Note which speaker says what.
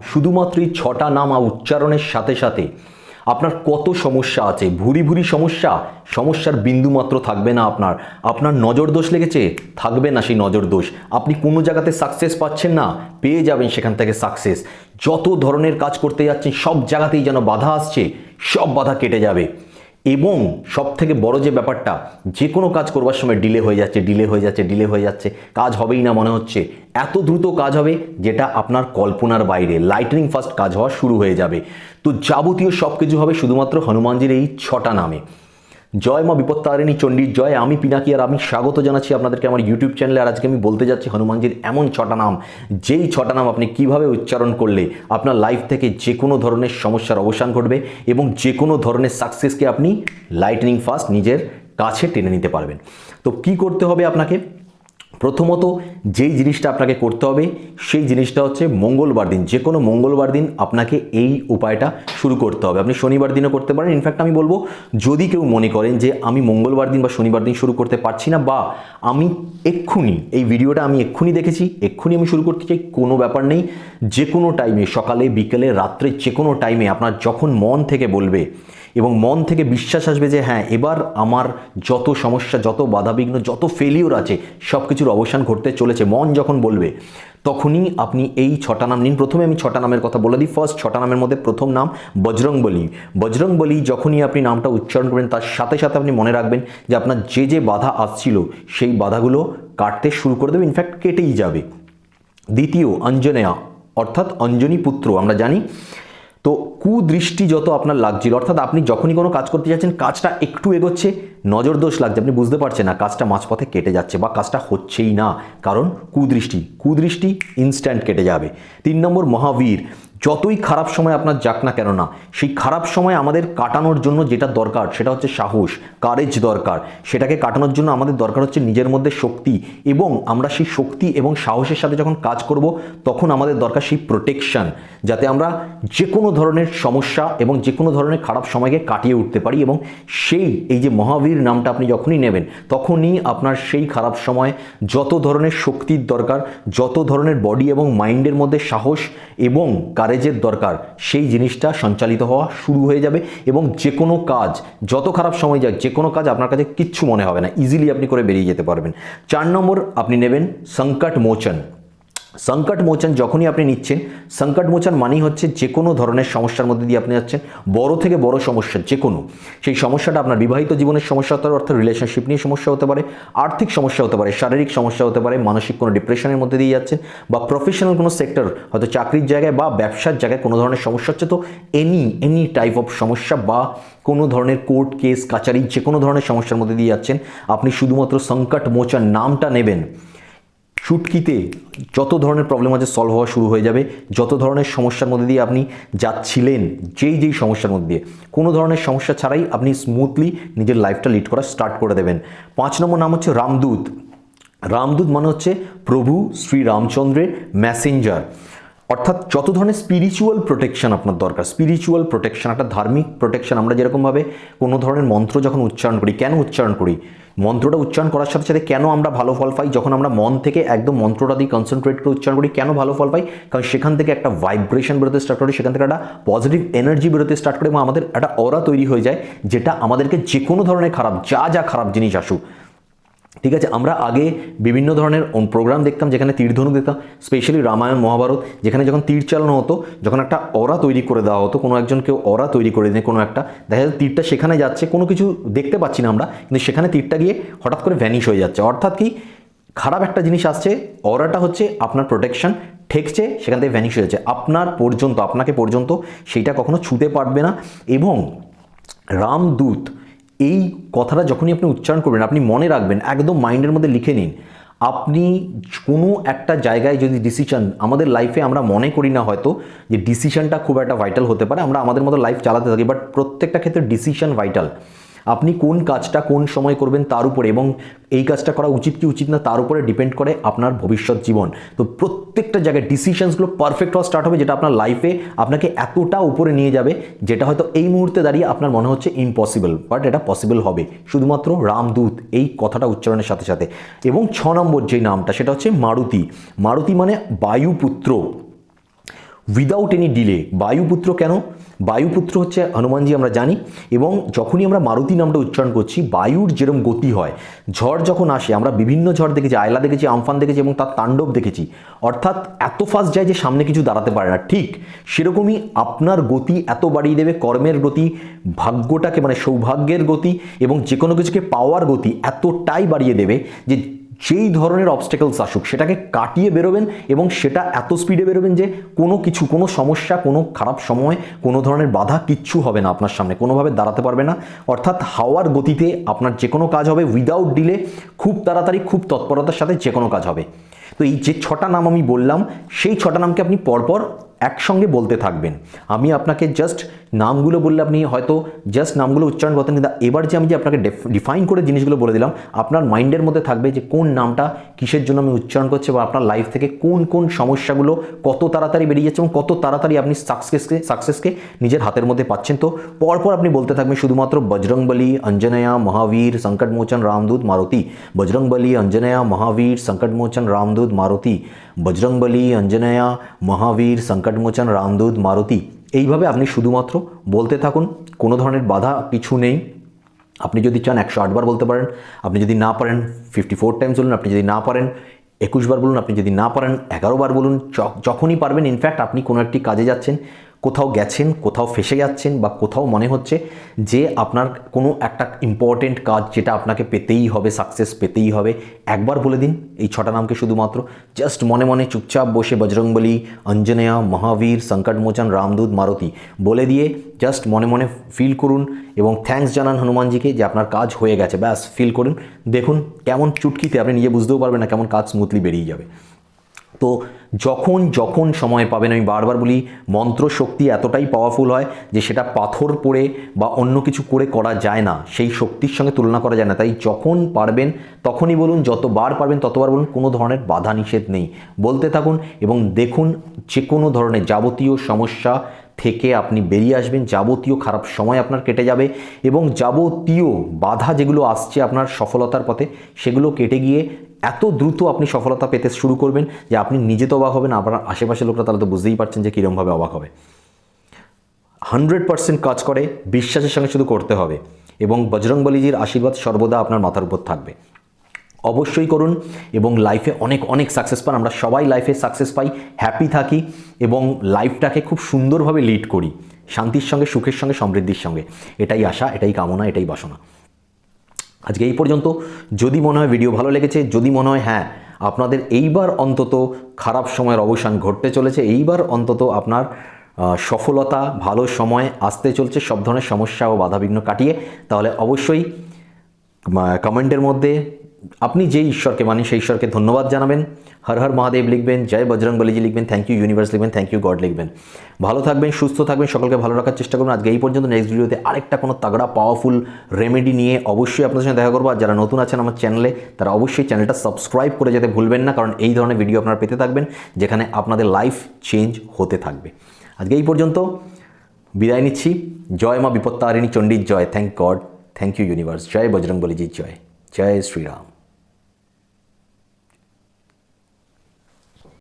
Speaker 1: শুধুমাত্র এই ছটা নাম উচ্চারণের সাথে সাথে আপনার কত সমস্যা আছে? ভুরি ভুরি সমস্যা? সমস্যার বিন্দু মাত্র থাকবে না আপনার। আপনার নজর দোষ লেগেছে? থাকবে না সেই নজর দোষ। আপনি কোনো জায়গাতে সাকসেস পাচ্ছেন না, পেয়ে যাবেন সেখান থেকে সাকসেস যত ধরনের কাজ করতে যাচ্ছেন, সব জায়গাতেই যেন বাধা আসছে, সব বাধা কেটে যাবে। এবং সব থেকে বড় যে ব্যাপারটা যে কোনো কাজ করবার সময় ডিলে হয়ে যাচ্ছে ডিলে হয়ে যাচ্ছে ডিলে হয়ে যাচ্ছে, কাজ হবেই না মনে হচ্ছে, এত দ্রুত কাজ হবে যেটা আপনার কল্পনার বাইরে লাইটনিং ফাস্ট কাজ হওয়া শুরু হয়ে যাবে। তো যাবতীয় সব কিছু হবে শুধুমাত্র হনুমানজির এই ছটা নামে। জয় মা বিপত্তারিণী চণ্ডীর জয় আমি পিনাকি। আর আমি স্বাগত জানাচ্ছি আপনাদেরকে আমার ইউটিউব চ্যানেলে আর আজকে আমি বলতে যাচ্ছি হনুমানজির এমন ছটা নাম, যেই ছটা নাম আপনি কীভাবে উচ্চারণ করলে আপনার লাইফ থেকে যে কোনো ধরনের সমস্যার অবসান ঘটবে এবং যে কোনো ধরনের সাকসেসকে আপনি লাইটনিং ফাস্ট নিজের কাছে টেনে নিতে পারবেন। তো কি করতে হবে আপনাকে? প্রথমত, যেই জিনিসটা আপনাকে করতে হবে, সেই জিনিসটা হচ্ছে মঙ্গলবার দিন যে কোনো মঙ্গলবার দিন আপনাকে এই উপায়টা শুরু করতে হবে। আপনি শনিবার দিনও করতে পারেন ইনফ্যাক্ট আমি বলব, যদি কেউ মনে করেন যে আমি মঙ্গলবার দিন বা শনিবার দিন শুরু করতে পারছি না বা আমি এক্ষুনি, এই ভিডিওটা আমি এক্ষুনি দেখেছি, এক্ষুনি আমি শুরু করতে চাই, কোনো ব্যাপার নেই। যে কোনো টাইমে সকালে, বিকেলে, রাত্রে যে কোনো টাইমে আপনার যখন মন থেকে বলবে এবং মন থেকে বিশ্বাস আসবে যে হ্যাঁ এবার আমার যত সমস্যা, যত বাধাবিঘ্ন, যত ফেলিওর আছে সব কিছুর অবসান ঘটতে চলেছে, মন যখন বলবে, তখনই আপনি এই ছটা নাম নিন। প্রথমে আমি ছটা নামের কথা বলে দিই। ফার্স্ট ছটা নামের মধ্যে প্রথম নাম বজরংবলী। বজরংবলী যখনই আপনি নামটা উচ্চারণ করবেন, তার সাথে সাথে আপনি মনে রাখবেন যে আপনার যে যে বাধা আসছিল, সেই বাধাগুলো কাটতে শুরু করে দেবে ইনফ্যাক্ট কেটেই যাবে। দ্বিতীয়, অঞ্জনেয়া, অর্থাৎ অঞ্জনী পুত্র, আমরা জানি তো কুদৃষ্টি যত আপনার লাগছিল, অর্থাৎ আপনি যখনই কোনো কাজ করতে যাচ্ছেন, কাজটা একটু এগোচ্ছে নজর দোষ লাগছে, আপনি বুঝতে পারছেন না কাজটা মাঝপথে কেটে যাচ্ছে বা কাজটা হচ্ছেই না। কারণ কুদৃষ্টি কুদৃষ্টি ইনস্ট্যান্ট কেটে যাবে। তিন নম্বর, মহাবীর। যতই খারাপ সময় আপনার যাক না কেন না সেই খারাপ সময় আমাদের কাটানোর জন্য যেটা দরকার সেটা হচ্ছে সাহস কারেজ দরকার। সেটাকে কাটানোর জন্য আমাদের দরকার হচ্ছে নিজের মধ্যে শক্তি এবং আমরা সেই শক্তি এবং সাহসের সাথে যখন কাজ করব, তখন আমাদের দরকার সেই প্রোটেকশন যাতে আমরা যে কোনো ধরনের সমস্যা এবং যে কোনো ধরনের খারাপ সময়কে কাটিয়ে উঠতে পারি এবং সেই, এই যে মহাবীর নামটা আপনি যখনই নেবেন, তখনই আপনার সেই খারাপ সময় যত ধরনের শক্তির দরকার, যত ধরনের বডি এবং মাইন্ডের মধ্যে সাহস এবং কারেজের দরকার, সেই জিনিসটা সঞ্চালিত হওয়া শুরু হয়ে যাবে এবং যে কোনো কাজ, যত খারাপ সময় যাক যে কোনো কাজ আপনার কাছে কিচ্ছু মনে হবে না ইজিলি আপনি করে বেরিয়ে যেতে পারবেন। চার নম্বর আপনি নেবেন সংকট মোচন। সংকট মোচন যখনই আপনি নিচ্ছেন, সংকট মোচন মানেই হচ্ছে যে কোনো ধরনের সমস্যার মধ্যে দিয়ে আপনি যাচ্ছেন, বড় থেকে বড় সমস্যা যে কোনো সেই সমস্যাটা আপনার বিবাহিত জীবনের সমস্যা হতে পারে, অর্থাৎ রিলেশনশিপ নিয়ে সমস্যা হতে পারে, আর্থিক সমস্যা হতে পারে, শারীরিক সমস্যা হতে পারে, মানসিক কোনো ডিপ্রেশনের মধ্যে দিয়ে যাচ্ছেন বা প্রফেশনাল কোনো সেক্টর হয়তো চাকরির জায়গায় বা ব্যবসার জায়গায় কোনো ধরনের সমস্যা হচ্ছে, তো এনি এনি টাইপ অফ সমস্যা বা কোনো ধরনের কোর্ট কেস কাচারি যে কোনো ধরনের সমস্যার মধ্যে দিয়ে যাচ্ছেন, আপনি শুধুমাত্র সংকট মোচন নামটা নেবেন। চুটকিতে যত ধরনের প্রবলেম আছে সলভ হওয়া শুরু হয়ে যাবে। যত ধরনের সমস্যার মধ্যে দিয়ে আপনি যাচ্ছিলেন, যেই যেই সমস্যার মধ্যে দিয়ে, কোনো ধরনের সমস্যা ছাড়াই আপনি স্মুথলি নিজের লাইফটা লিড করা স্টার্ট করে দেবেন। পাঁচ নম্বর নাম হচ্ছে রামদূত। রামদূত মানে হচ্ছে প্রভু শ্রী রামচন্দ্রের ম্যাসেঞ্জার অর্থাৎ যত ধরনের স্পিরিচুয়াল প্রোটেকশন আপনার দরকার স্পিরিচুয়াল প্রোটেকশন একটা ধার্মিক প্রোটেকশন আমরা যেরকমভাবে কোনো ধরনের মন্ত্র যখন উচ্চারণ করি, কেন উচ্চারণ করি? মন্ত্রটা উচ্চারণ করার সাথে সাথে কেন আমরা ভালো ফল পাই, যখন আমরা মন থেকে একদম মন্ত্রটা দিয়ে কনসেন্ট্রেট করে উচ্চারণ করি, কেন ভালো ফল পাই? কারণ সেখান থেকে একটা ভাইব্রেশন বেরোতে স্টার্ট করে, সেখান থেকে একটা পজিটিভ এনার্জি বেরোতে স্টার্ট করে, এবং আমাদের একটা অরা তৈরি হয়ে যায়, যেটা আমাদেরকে যে কোনো ধরনের খারাপ, যা যা খারাপ জিনিস আসুক। ঠিক আছে, আমরা আগে বিভিন্ন ধরনের প্রোগ্রাম দেখতাম যেখানে তীরধনুক দেখতাম স্পেশালি রামায়ণ মহাভারত যেখানে যখন তীর চালানো হতো, যখন একটা অরা তৈরি করে দেওয়া হতো, কোনো একজন কেউ অরা তৈরি করে দিয়ে, কোনো একটা, দেখা যাচ্ছে তীরটা সেখানে যাচ্ছে, কোনো কিছু দেখতে পাচ্ছি না আমরা, কিন্তু সেখানে তীরটা গিয়ে হঠাৎ করে ভ্যানিশ হয়ে যাচ্ছে। অর্থাৎ কি, খারাপ একটা জিনিস আসছে, অরাটা হচ্ছে আপনার প্রোটেকশন ঠেকছে, সেখান থেকে ভ্যানিশ হয়ে যাচ্ছে। আপনার পর্যন্ত, আপনাকে পর্যন্ত সেইটা কখনো ছুতে পারবে না এবং রামদূত এই কথাটা যখনই আপনি উচ্চারণ করবেন, আপনি মনে রাখবেন, একদম মাইন্ডের মধ্যে লিখে নিন, আপনি কোনো একটা জায়গায় যদি ডিসিশান আমাদের লাইফে আমরা মনে করি না হয়তো যে ডিসিশানটা খুব একটা ভাইটাল হতে পারে, আমরা আমাদের মতো লাইফ চালাতে থাকি বাট প্রত্যেকটা ক্ষেত্রে ডিসিশান ভাইটাল আপনি কোন কাজটা কোন সময় করবেন তার উপরে এবং এই কাজটা করা উচিত কি উচিত না তার উপরে ডিপেন্ড করে আপনার ভবিষ্যৎ জীবন। তো প্রত্যেকটা জায়গায় ডিসিশনসগুলো পারফেক্ট হওয়া স্টার্ট হবে যেটা আপনার লাইফে আপনাকে এতটা উপরে নিয়ে যাবে যেটা হয়তো এই মুহূর্তে দাঁড়িয়ে আপনার মনে হচ্ছে ইম্পসিবল বাট এটা পসিবল হবে। শুধুমাত্র রামদূত এই কথাটা উচ্চারণের সাথে সাথে। এবং ছ নম্বর যে নামটা, সেটা হচ্ছে মারুতি। মারুতি মানে বায়ুপুত্র। উইদাউট এনি ডিলে বায়ুপুত্র কেন? বায়ুপুত্র হচ্ছে হনুমানজি, আমরা জানি, এবং যখনই আমরা মারুতি নামটা উচ্চারণ করছি, বায়ুর যেরকম গতি হয়, ঝড় যখন আসে, আমরা বিভিন্ন ঝড় দেখেছি, আয়লা দেখেছি, আমফান দেখেছি, এবং তার তাণ্ডব দেখেছি, অর্থাৎ এত ফাস্ট যায় যে সামনে কিছু দাঁড়াতে পারে না। ঠিক সেরকমই আপনার গতি এত বাড়িয়ে দেবে, কর্মের গতি, ভাগ্যটাকে মানে সৌভাগ্যের গতি, এবং যে কোনো কিছুকে পাওয়ার গতি এতটাই বাড়িয়ে দেবে যে যেই ধরনের অবস্টেকলস আসুক, সেটাকে কাটিয়ে বেরোবেন এবং সেটা এত স্পিডে বেরোবেন যে কোনো কিছু, কোনো সমস্যা, কোনো খারাপ সময়, কোনো ধরনের বাধা কিচ্ছু হবে না আপনার সামনে, কোনোভাবে দাঁড়াতে পারবে না। অর্থাৎ হাওয়ার গতিতে আপনার যে কোনো কাজ হবে উইদাউট ডিলে খুব তাড়াতাড়ি, খুব তৎপরতার সাথে যে কোনো কাজ হবে। তো এই যে ছটা নাম আমি বললাম, সেই ছটা নামকে আপনি পরপর একসঙ্গে বলতে থাকবেন। আমি আপনাকে জাস্ট নামগুলো বললে আপনি হয়তো জাস্ট নামগুলো উচ্চারণ করতেন, কিন্তু এবার যে আমি যে আপনাকে ডিফাইন করে জিনিসগুলো বলে দিলাম, আপনার মাইন্ডের মধ্যে থাকবে যে কোন নামটা কিসের জন্য আমি উচ্চারণ করছি বা আপনার লাইফ থেকে কোন কোন সমস্যাগুলো কত তাড়াতাড়ি বেরিয়ে যাচ্ছে এবং কত তাড়াতাড়ি আপনি সাকসেসকে সাকসেসকে নিজের হাতের মধ্যে পাচ্ছেন। তো পরপর আপনি বলতে থাকবেন শুধুমাত্র বজরংবলী অঞ্জনেয়া, মহাবীর সংকটমোচন রামদূত, মারুতি। বজরংবলী অঞ্জনেয়া, মহাবীর সংকটমোচন রামদূত, মারুতি। বজরংবলী অঞ্জনেয়া, মহাবীর সংকটমোচন রামদূত, মারুতি। এইভাবে আপনি শুধুমাত্র বলতে থাকুন, কোনো ধরনের বাধা কিছু নেই। আপনি যদি চান একশো আটবার বলতে পারেন, আপনি যদি না পারেন ফিফটি ফোর টাইমস বলুন, আপনি যদি না পারেন একুশবার বলুন, আপনি যদি না পারেন এগারো বার বলুন যখনই পারবেন ইনফ্যাক্ট আপনি কোনো একটি কাজে যাচ্ছেন কোথাও গেছেন, কোথাও ফেসে যাচ্ছেন বা কোথাও মনে হচ্ছে যে আপনার কোনো একটা ইম্পর্টেন্ট কাজ যেটা আপনাকে পেতেই হবে সাকসেস পেতেই হবে। একবার বলে দিন এই ছটা নামকে শুধুমাত্র। জাস্ট মনে মনে চুপচাপ বসে বজরংবলী, অঞ্জনেয়া, মহাবীর সংকটমোচন রামদূত, মারুতি বলে দিয়ে জাস্ট মনে মনে ফিল করুন এবং থ্যাঙ্কস জানান হনুমানজিকে যে আপনার কাজ হয়ে গেছে। ব্যাস ফিল করুন। দেখুন কেমন চুটকিতে আপনি নিজে বুঝতেও পারবেন না কেমন কাজ স্মুথলি বেরিয়ে যাবে। তো যখন যখন সময় পাবেন, আমি বারবার বলি মন্ত্র শক্তি এতটাই পাওয়ারফুল হয় যে সেটা পাথর পড়ে বা অন্য কিছু করে করা যায় না। সেই শক্তির সঙ্গে তুলনা করা যায় না। তাই যখন পারবেন, তখনই বলুন, যতবার পারবেন, ততবার বলুন, কোনো ধরনের বাধা নিষেধ নেই। বলতে থাকুন এবং দেখুন যে কোনো ধরনের যাবতীয় সমস্যা থেকে আপনি বেরিয়ে আসবেন। যাবতীয় খারাপ সময় আপনার কেটে যাবে এবং যাবতীয় বাধা যেগুলো আসছে আপনার সফলতার পথে, সেগুলো কেটে গিয়ে এত দ্রুত আপনি সফলতা পেতে শুরু করবেন যে আপনি নিজে তো অবাক হবেন, আপনার আশেপাশের লোকরা তাহলে তো বুঝতেই পারছেন যে কীরমভাবে অবাক হবে। হান্ড্রেড পার্সেন্ট কাজ করে, বিশ্বাসের সঙ্গে শুধু করতে হবে এবং বজরংবলীজির আশীর্বাদ সর্বদা আপনার মাথার উপর থাকবে। অবশ্যই করুন এবং লাইফে অনেক অনেক সাকসেস পান। আমরা সবাই লাইফে সাকসেস পাই হ্যাপি থাকি এবং লাইফটাকে খুব সুন্দরভাবে লিড করি। শান্তির সঙ্গে, সুখের সঙ্গে, সমৃদ্ধির সঙ্গে। এটাই আশা, এটাই কামনা, এটাই বাসনা। আজকে এই পর্যন্ত। যদি মনে হয় ভিডিও ভালো লেগেছে, যদি মনে হয় হ্যাঁ আপনাদের এইবার অন্তত খারাপ সময়ের অবসান ঘটতে চলেছে, এইবার অন্তত আপনার সফলতা, ভালো সময় আসতে চলছে, সব ধরনের সমস্যা ও বাধাবিঘ্ন কাটিয়ে, তাহলে অবশ্যই কমেন্টের মধ্যে আপনি যে ঈশ্বরকে মানেন সেই ঈশ্বরকে ধন্যবাদ জানাবেন, হর হর মহাদেব লিখবেন, জয় বজরং বলিজি লিখবেন থ্যাংক ইউ ইউনিভার্স লিখবেন থ্যাংক ইউ গড লিখবেন। ভালো থাকবেন, সুস্থ থাকবেন, সকলকে ভালো রাখার চেষ্টা করুন। আজকে এই পর্যন্ত নেক্সট ভিডিওতে আরেকটা কোনো তাগড়া পাওয়ারফুল রেমেডি নিয়ে অবশ্যই আপনাদের সঙ্গে দেখা করব। আর যারা নতুন আছেন আমার চ্যানেলে তারা অবশ্যই চ্যানেলটা সাবস্ক্রাইব করে যেতে ভুলবেন না, কারণ এই ধরনের ভিডিও আপনারা পেতে থাকবেন, যেখানে আপনাদের লাইফ চেঞ্জ হতে থাকবে। আজকে এই পর্যন্ত বিদায় নিচ্ছি। জয় মা বিপত্তারিণী চণ্ডীর জয়। Thank god thank you universe জয় বজরং বলিজির জয় জয় শ্রীরাম